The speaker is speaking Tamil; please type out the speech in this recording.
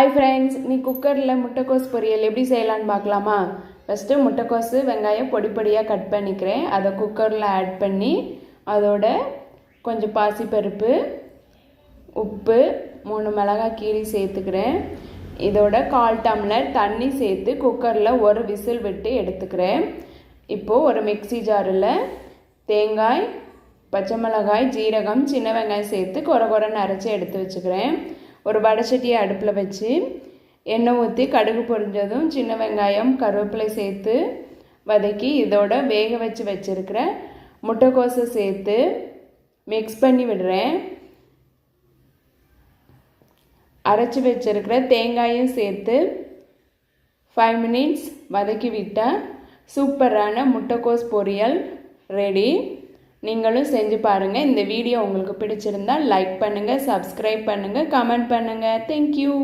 ஹாய் ஃப்ரெண்ட்ஸ் நீ குக்கரில் முட்டைக்கோஸ் பொரியல் எப்படி செய்யலான்னு பார்க்கலாமா? ஃபஸ்ட்டு முட்டைக்கோஸு வெங்காயம் பொடி பொடியாக கட் பண்ணிக்கிறேன். அதை குக்கரில் ஆட் பண்ணி அதோட கொஞ்சம் பாசிப்பருப்பு உப்பு மூணு மிளகாய் கீரி சேர்த்துக்கிறேன். இதோட கால் டம்ளர் தண்ணி சேர்த்து குக்கரில் ஒரு விசில் விட்டு எடுத்துக்கிறேன். இப்போது ஒரு மிக்ஸி ஜாரில் தேங்காய் பச்சை மிளகாய் ஜீரகம் சின்ன வெங்காயம் சேர்த்து கொர கொரன்னு அரைச்சி எடுத்து வச்சுக்கிறேன். ஒரு வடைச்சட்டியை அடுப்பில் வச்சு எண்ணெய் ஊற்றி கடுகு பொரிஞ்சதும் சின்ன வெங்காயம் கருவேப்பிலை சேர்த்து வதக்கி இதோட வேக வச்சு வச்சுருக்கிற முட்டைக்கோஸை சேர்த்து மிக்ஸ் பண்ணி விடுறேன். அரைச்சி வச்சிருக்கிற தேங்காயும் சேர்த்து ஃபைவ் மினிட்ஸ் வதக்கி விட்டால் சூப்பரான முட்டைக்கோஸ் பொரியல் ரெடி நீங்களும் செஞ்சு பாருங்கள் இந்த வீடியோ உங்களுக்கு பிடிச்சிருந்தா லைக் பண்ணுங்கள் சப்ஸ்கிரைப் பண்ணுங்கள் கமெண்ட் பண்ணுங்கள் தேங்க்யூ